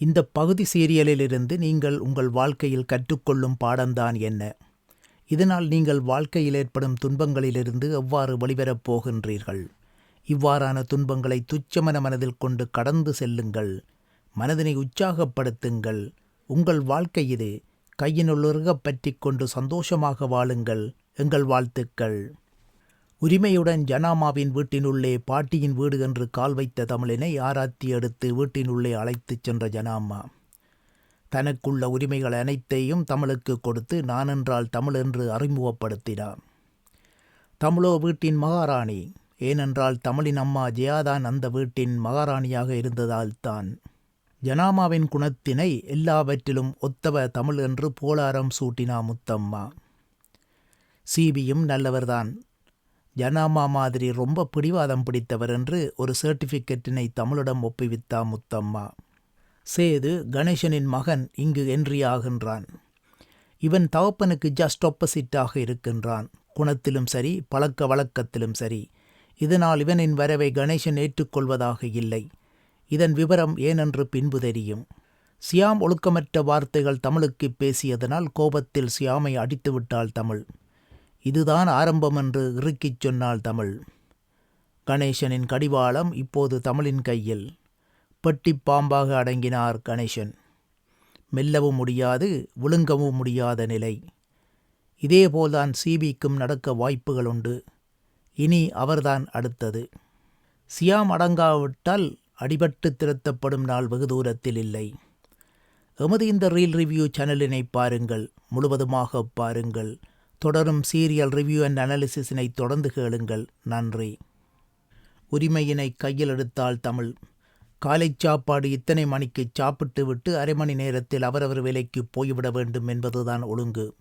இந்த பகுதி சீரியலிலிருந்து நீங்கள் உங்கள் வாழ்க்கையில் கற்றுக்கொள்ளும் பாடம்தான் என்ன? இதனால் நீங்கள் வாழ்க்கையில் ஏற்படும் துன்பங்களிலிருந்து எவ்வாறு வெளிவரப் போகின்றீர்கள்? இவ்வாறான துன்பங்களை துச்சமன மனதில் கொண்டு கடந்து செல்லுங்கள். மனதினை உற்சாகப்படுத்துங்கள். உங்கள் வாழ்க்கை இது கையினுள்ளுருகப் பற்றி கொண்டு சந்தோஷமாக வாழுங்கள். எங்கள் வாழ்த்துக்கள். உரிமையுடன் ஜனாமாவின் வீட்டினுள்ளே பாட்டியின் வீடு என்று கால் வைத்த தமிழினை ஆராத்தி எடுத்து வீட்டினுள்ளே அழைத்துச் சென்ற ஜனாமா தனக்குள்ள உரிமைகள் அனைத்தையும் தமிழுக்கு கொடுத்து நான் என்றால் தமிழ் என்று அறிமுகப்படுத்தினார் தமிழோ வீட்டின் மகாராணி ஏனென்றால் தமிழின் அம்மா ஜெயாதான் அந்த வீட்டின் மகாராணியாக இருந்ததால் தான். ஜனாமாவின் குணத்தினை எல்லாவற்றிலும் ஒத்தவ தமிழ் என்று போலாரம் சூட்டினா முத்தம்மா. சிபியும் நல்லவர்தான். ஜனாமா மாதிரி ரொம்ப பிடிவாதம் பிடித்தவர் என்று ஒரு சர்டிஃபிகேட்டினை தமிழிடம் ஒப்புவித்தா முத்தம்மா. சேது கணேசனின் மகன் இங்கு என்றியாகின்றான் இவன் தவப்பனுக்கு ஜஸ்ட் ஆப்போசிட்டாக இருக்கின்றான். குணத்திலும் சரி பழக்க வழக்கத்திலும் சரி. இதனால் இவனின் வரவை கணேசன் ஏற்றுக்கொள்வதாக இல்லை. இதன் விவரம் ஏனென்று பின்பு தெரியும். சியாம் ஒழுக்கமற்ற வார்த்தைகள் தமிழுக்கு பேசியதனால் கோபத்தில் சியாமை அடித்துவிட்டாள் தமிழ். இதுதான் ஆரம்பம் என்று இறுக்கிச் சொன்னாள் தமிழ். கணேசனின் கடிவாளம் இப்போது தமிழின் கையில். பெட்டி பாம்பாக அடங்கினார் கணேசன். மெல்லவும் முடியாது விழுங்கவும் முடியாத நிலை. இதேபோல்தான் சிபிக்கும் நடக்க வாய்ப்புகள் உண்டு இனி அவர்தான் அடுத்தது. சியாம் அடங்காவிட்டால் அடிபட்டு திருத்தப்படும் நாள் வெகு தூரத்தில் இல்லை. எமது இந்த ரீல் ரிவ்யூ சேனலினை பாருங்கள் முழுவதுமாக பாருங்கள். தொடரும் சீரியல் ரிவ்யூ அண்ட் அனாலிசிஸினை தொடர்ந்து கேளுங்கள். நன்றி. உரிமையினை கையில் எடுத்தால் தமிழ். காலை சாப்பாடு இத்தனை மணிக்கு சாப்பிட்டு விட்டு அரை மணி நேரத்தில் அவரவர் வேலைக்கு போய்விட வேண்டும் என்பதுதான் ஒழுங்கு.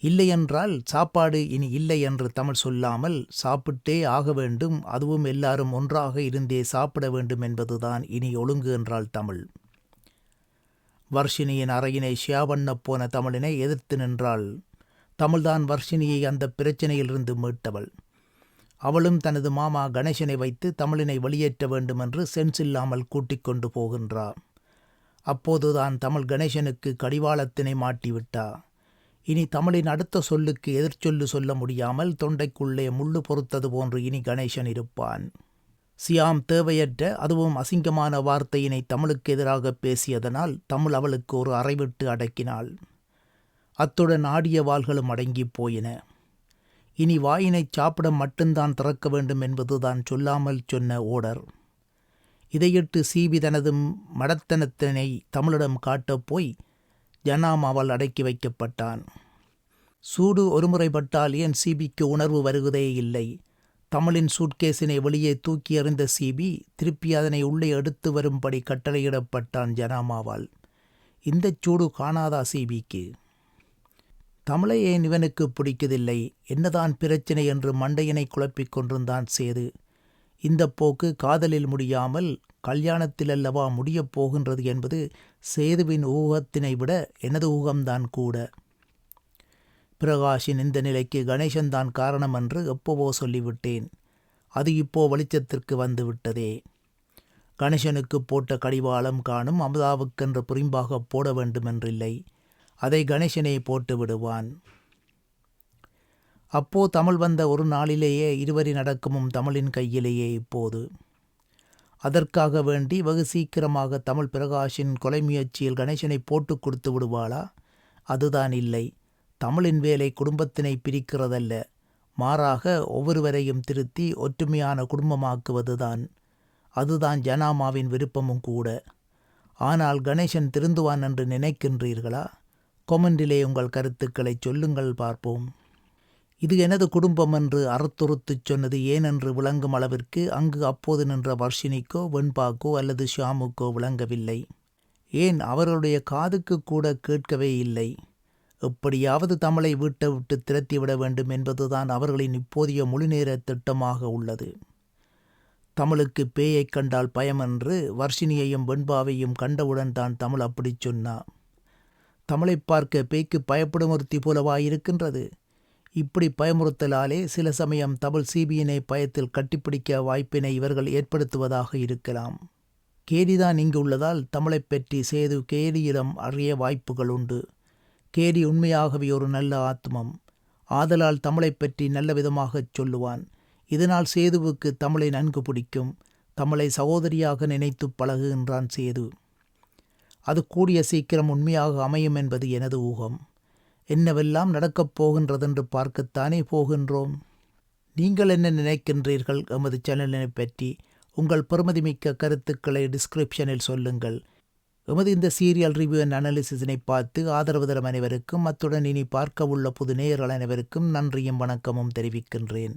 இல்லையென்றால் சாப்பாடு இனி இல்லை என்று தமிழ் சொல்லாமல் சாப்பிட்டே ஆக வேண்டும். அதுவும் எல்லாரும் ஒன்றாக இருந்தே சாப்பிட வேண்டும் என்பதுதான் இனி ஒழுங்கு என்றால் தமிழ். வர்ஷினியின் அறையினை ஷியாவண்ணப் போன தமிழினை எதிர்த்து நின்றாள். தமிழ்தான் வர்ஷினியை அந்த பிரச்சனையிலிருந்து மீட்டவள். அவளும் தனது மாமா கணேசனை வைத்து தமிழினை வெளியேற்ற வேண்டும் என்று சென்ஸ் இல்லாமல் கூட்டிக் கொண்டு போகின்றார் அப்போதுதான் தமிழ் கணேசனுக்கு கடிவாளத்தினை மாட்டிவிட்டா. இனி தமிழின் அடுத்த சொல்லுக்கு எதிர்ச்சொல்லு சொல்ல முடியாமல் தொண்டைக்குள்ளே முள்ளு பொறுத்தது போன்று இனி கணேசன் இருப்பான். சியாம் தேவையற்ற அதுவும் அசிங்கமான வார்த்தையினை தமிழுக்கு எதிராக பேசியதனால் தமிழ் அவளுக்கு ஒரு அறைவிட்டு அடக்கினாள். அத்துடன் ஆடிய வாள்களும் அடங்கி போயின. இனி வாயினை சாப்பிட மட்டும்தான் திறக்க வேண்டும் என்பதுதான் சொல்லாமல் சொன்ன ஓடர். இதையிட்டு சீபி தனது மடத்தனத்தினை தமிழிடம் காட்டப் போய் ஜனாமாவால் அடக்கி வைக்கப்பட்டான். சூடு ஒருமுறைப்பட்டால் ஏன் சிபிக்கு உணர்வு வருவதே இல்லை. தமிழின் சூட்கேஸினை வெளியே தூக்கி எறிந்த சிபி திருப்பி அதனை உள்ளே எடுத்து வரும்படி கட்டளையிடப்பட்டான் ஜனாமாவால் இந்த சூடு காணாதா சிபிக்கு? தமிழை ஏன் இவனுக்கு பிடிக்கதில்லை என்னதான் பிரச்சனை என்று மண்டையினை குழப்பிக் கொண்டிருந்தான் சேது. இந்த போக்கு காதலில் முடியாமல் கல்யாணத்தில் அல்லவா முடியப் போகின்றது என்பது சேதுவின் ஊகத்தினை விட எனது ஊகம்தான் கூட. பிரகாஷின் இந்த நிலைக்கு கணேசன்தான் காரணம் என்று எப்போவோ சொல்லிவிட்டேன். அது இப்போ வெளிச்சத்திற்கு வந்துவிட்டதே. கணேசனுக்கு போட்ட கடிவாளம் காணும் அமுதாவுக்கென்று புரிம்பாக போட வேண்டுமென்றில்லை. அதை கணேசனே போட்டு விடுவான். அப்போ தமிழ் வந்த ஒரு நாளிலேயே இருவரின் அடக்கமும் தமிழின் கையிலேயே இப்போது. அதற்காக வேண்டி வெகு சீக்கிரமாக தமிழ் பிரகாஷின் கொலை முயற்சியில் கணேசனை போட்டு கொடுத்து விடுவாளா? அதுதான் இல்லை. தமிழின் வேலை குடும்பத்தினை பிரிக்கிறதல்ல. மாறாக ஒவ்வொருவரையும் திருத்தி ஒற்றுமையான குடும்பமாக்குவதுதான். அதுதான் ஜனாமாவின் விருப்பமும் கூட. ஆனால் கணேசன் திருந்துவான் என்று நினைக்கின்றீர்களா? கொமெண்டிலே உங்கள் கருத்துக்களை சொல்லுங்கள் பார்ப்போம். இது எனது குடும்பம் என்று அறுத்துறுத்துச் சொன்னது ஏனென்று விளங்கும் அளவிற்கு அங்கு அப்போது நின்ற வர்ஷினிக்கோ வெண்பாக்கோ அல்லது ஷியாமுக்கோ விளங்கவில்லை. ஏன் அவர்களுடைய காதுக்கு கூட கேட்கவே இல்லை. எப்படியாவது தமிழை வீட்டை விட்டு திரத்திவிட வேண்டும் என்பதுதான் அவர்களின் இப்போதைய முழுநேர திட்டமாக உள்ளது. தமிழுக்கு பேயைக் கண்டால் பயமென்று வர்ஷினியையும் வெண்பாவையும் கண்டவுடன் தான் தமிழ் அப்படிச் சொன்னா. தமிழை பார்க்க பேய்க்கு பயப்படும் ஒருத்தி போலவா இருக்கின்றது இப்படி பயமுறுத்தலாலே சில சமயம் தமிழ் சிபியினை பயத்தில் கட்டிப்பிடிக்க வாய்ப்பினை இவர்கள் ஏற்படுத்துவதாக இருக்கலாம். கேரிதான் இங்கு உள்ளதால் தமிழைப் பற்றி சேது கேரியிடம் அறிய வாய்ப்புகள் உண்டு. கேரி உண்மையாகவே ஒரு நல்ல ஆத்மம். ஆதலால் தமிழைப் பற்றி நல்ல விதமாகச் சொல்லுவான். இதனால் சேதுவுக்கு தமிழை நன்கு பிடிக்கும். தமிழை சகோதரியாக நினைத்து பழகுகின்றான் சேது. அது கூடிய சீக்கிரம் உண்மையாக அமையும் என்பது எனது ஊகம். என்னவெல்லாம் நடக்கப் போகின்றதென்று பார்க்கத்தானே போகின்றோம். நீங்கள் என்ன நினைக்கின்றீர்கள்? எமது சேனலினை பற்றி உங்கள் பெருமதிமிக்க கருத்துக்களை டிஸ்கிரிப்ஷனில் சொல்லுங்கள். எமது இந்த சீரியல் ரிவ்யூ அண்ட் அனாலிசிஸினை பார்த்து ஆதரவு தரும் அனைவருக்கும் அத்துடன் இனி பார்க்க உள்ள புது நேயர்கள் அனைவருக்கும் நன்றியும் வணக்கமும் தெரிவிக்கின்றேன்.